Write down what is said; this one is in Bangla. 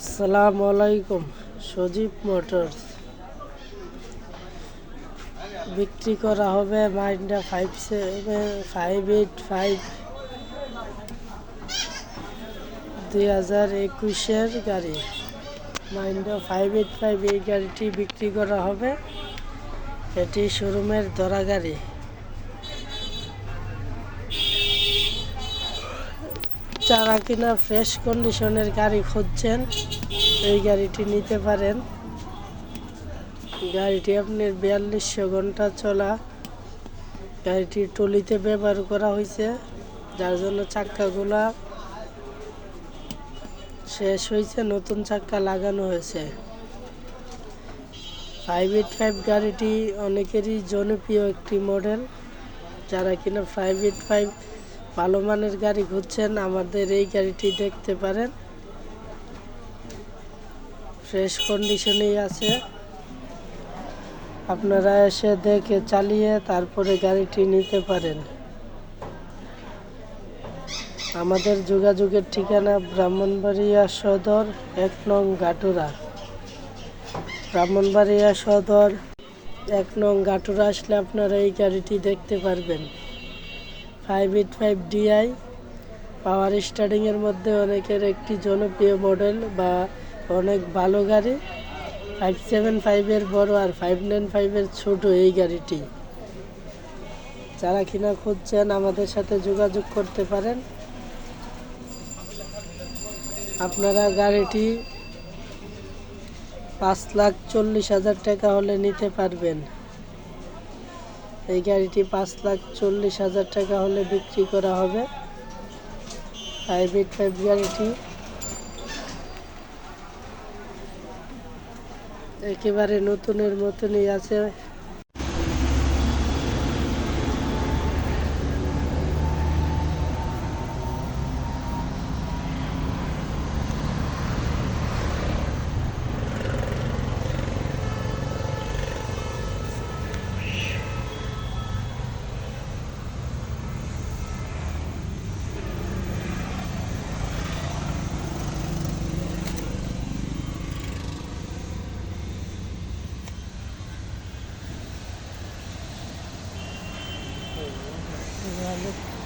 আসসালামু আলাইকুম, সজীব মোটরস। বিক্রি করা হবে Mahindra five seven, five eight five. দুই হাজার একুশের গাড়ি। মাইন্ডা ফাইভ এইট ফাইভ এই গাড়িটি বিক্রি করা হবে। এটি শোরুমের ধরা গাড়ি। যারা কিনা ফ্রেশ কন্ডিশনের গাড়ি খুঁজছেন, এই গাড়িটি নিতে পারেন। গাড়িটি আপনার বিয়াল্লিশশো ঘণ্টা চলা। গাড়িটি টলিতে ব্যবহার করা হয়েছে, যার জন্য চাক্কাগুলা শেষ হয়েছে, নতুন চাক্কা লাগানো হয়েছে। ফাইভ এইট ফাইভ গাড়িটি অনেকেরই জনপ্রিয় একটি মডেল যারা কিনা ফাইভ এইট ফাইভ ভালো মানের গাড়ি খুঁজছেন, আমাদের এই গাড়িটি দেখতে পারেন। ফ্রেশ কন্ডিশনেই আছে। আপনারা এসে দেখে চালিয়ে তারপরে গাড়িটি নিতে পারেন। আমাদের যোগাযোগের ঠিকানা ব্রাহ্মণবাড়িয়া সদর, এক নং গাটুরা ব্রাহ্মণবাড়িয়া সদর, এক নং গাটুরা আসলে আপনারা এই গাড়িটি দেখতে পারবেন। Five eight five DI power স্টার্টিংয়ের মধ্যে অনেকের একটি জনপ্রিয় মডেল বা অনেক ভালো গাড়ি। ফাইভ সেভেন ফাইভের বড় আর ফাইভ নাইন ফাইভের ছোট এই গাড়িটি। যারা কিনা খুঁজছেন আমাদের সাথে যোগাযোগ করতে পারেন। আপনারা গাড়িটি পাঁচ লাখ চল্লিশ হাজার টাকা হলে নিতে পারবেন। এই গাড়িটি পাঁচ লাখ চল্লিশ হাজার টাকা হলে বিক্রি করা হবে। হাইব্রিড টাইপ গাড়িটি। একেবারে নতুনের মতনই আছে। Lalo.